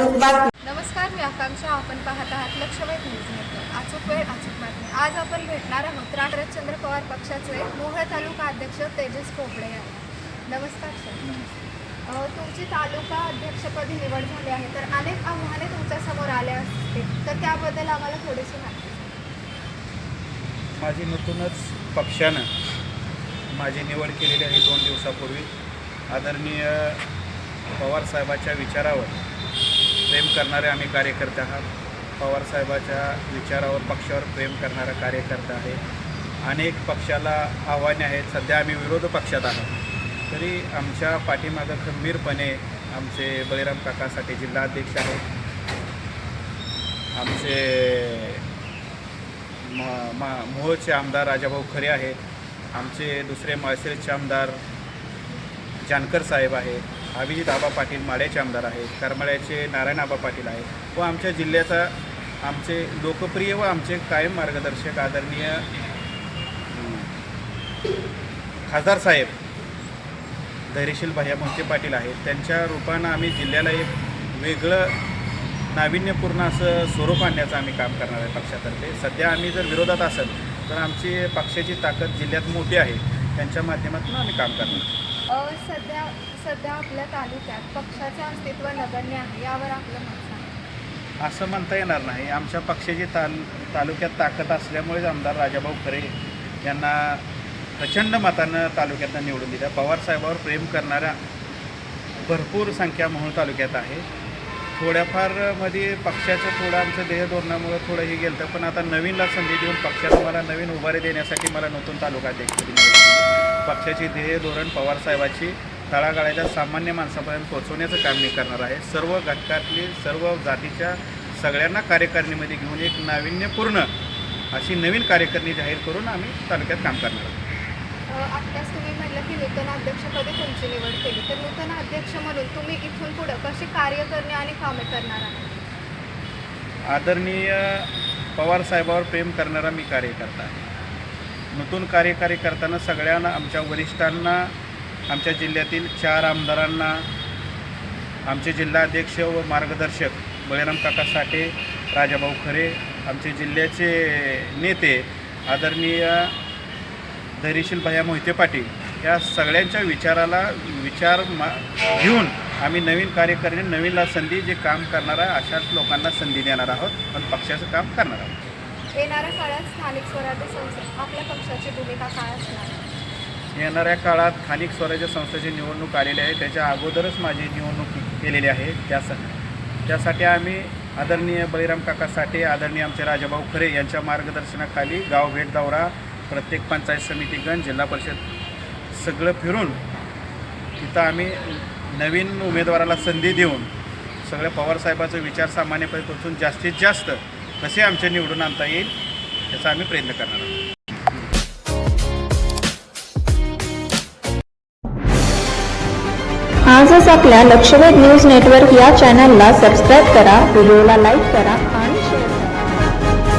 बातमी नमस्कार मी आकांक्षा. आपण पाहत आहात लक्षवेध न्यूज नेटवर्क. अचूक वेळ अचूक बातमी. आज आपण भेटणार आहोत रामचंद्र पवार पक्षाचे मोहोळ तालुका अध्यक्ष तेजस पोपडे यांना. नमस्कार सर. अ, तुमची तालुका अध्यक्षपदी निवड झाली आहे तर अनेक आव्हाने तुमच्यासमोर आले असतील. तर त्याबद्दल आम्हाला थोडीशी माहिती. माझी नूतनच पक्षानं माझी निवड केलेली आहे दोन दिवसापूर्वी. आदरणीय पवारसाहेबाच्या विचारावर प्रेम करणारे आम्ही कार्यकर्ते आहात. पवारसाहेबाच्या विचारावर पक्षावर प्रेम करणारा कार्यकर्ता आहे. अनेक पक्षाला आव्हाने आहेत. सध्या आम्ही विरोध पक्षात आहोत. तरी आमच्या पाठीमागं खंबीरपणे आमचे बळीराम काकासाठी जिल्हाध्यक्ष आहेत. आमचे म मा मोहोळचे आमदार राजाभाऊ खरे आहेत. आमचे दुसरे माळशिरसचे आमदार जानकर साहेब आहेत. अभिजित आबा पाटील माड्याचे आमदार आहेत करमाळ्याचे नारायण आबा पाटील आहेत व आमच्या जिल्ह्याचा आमचे लोकप्रिय व आमचे कायम मार्गदर्शक आदरणीय खासदार साहेब धैर्यशील भैया मोहिते पाटील आहेत. त्यांच्या रूपानं आम्ही जिल्ह्याला एक वेगळं नाविन्यपूर्ण असं स्वरूप आणण्याचं आम्ही काम करणार आहे पक्षातर्फे. सध्या आम्ही जर विरोधात असेल तर आमची पक्षाची ताकद जिल्ह्यात मोठी आहे. त्यांच्या माध्यमातून आम्ही काम करणार. आहे सध्या सध्या आपल्या तालुक्यात पक्षाचे अस्तित्व नगण्य आहे यावर आपलं मत सांगा. असं म्हणता येणार नाही. आमच्या पक्षाची ताल तालुक्यात ताकद असल्यामुळेच आमदार राजाभाऊ खरे यांना प्रचंड मतानं तालुक्यातनं निवडून दिल्या. पवारसाहेबावर प्रेम करणाऱ्या भरपूर संख्या म्हणून तालुक्यात आहे. थोड्याफारमध्ये पक्षाचं थोडं आमचं देह धोरणामुळं थोडं हे गेलं पण आता नवीनला संधी देऊन पक्षाला मला नवीन उभारी देण्यासाठी मला नूतन तालुका देखील पक्षाची ध्येय धोरण पवारसाहेबाची तळागाळाच्या सामान्य माणसापर्यंत पोहोचवण्याचं काम मी करणार आहे. सर्व घटकातली सर्व जातीच्या सगळ्यांना कार्यकारिणीमध्ये घेऊन एक नाविन्यपूर्ण अशी नवीन कार्यकारिणी जाहीर करून आम्ही तालुक्यात काम करणार आहोत. आत्ताच तुम्ही म्हटलं की नूतन अध्यक्षपदी तुमची निवड केली. तर नूतन अध्यक्ष म्हणून तुम्ही इथून पुढं कशी कार्य करणे आणि कामे करणार आहात? आदरणीय पवारसाहेबावर प्रेम करणारा मी कार्यकर्ता आहे. नूतन कार्यकारी करताना सगळ्यांना आमच्या वरिष्ठांना आमच्या जिल्ह्यातील चार आमदारांना आमचे जिल्हाध्यक्ष व मार्गदर्शक बळीराम काका साठे राजाभाऊ खरे आमचे जिल्ह्याचे नेते आदरणीय धैर्यशील भैया मोहिते पाटील या सगळ्यांच्या विचाराला विचार मा घेऊन आम्ही नवीन कार्यकारिणी नवीनला संधी जे काम करणारा अशाच लोकांना संधी देणार आहोत पण पक्षाचं काम करणार आहोत. येणाऱ्या काळात स्थानिक स्वराज्य संस्था आपल्या पक्षाची भूमिका काय असणार? येणाऱ्या काळात स्थानिक स्वराज्य संस्थेची निवडणूक आलेली आहे. त्याच्या अगोदरच माझी निवडणूक केलेली आहे. त्यासा त्यासाठी आम्ही आदरणीय बळीराम काका साठे आदरणीय आमचे राजाभाऊ खरे यांच्या मार्गदर्शनाखाली गाव भेट दौरा प्रत्येक पंचायत समिती गण जिल्हा परिषद सगळं फिरून तिथं आम्ही नवीन उमेदवाराला संधी देऊन सगळ्या पवारसाहेबाचा विचार सामान्यपणे पोचून जास्तीत जास्त कसे आमचे निवडून आणता येईल याचा आम्ही प्रयत्न करणार आहोत. आजच आपल्या लक्षवेध न्यूज नेटवर्क या चॅनलला सबस्क्राईब करा व्हिडिओला लाईक करा आणि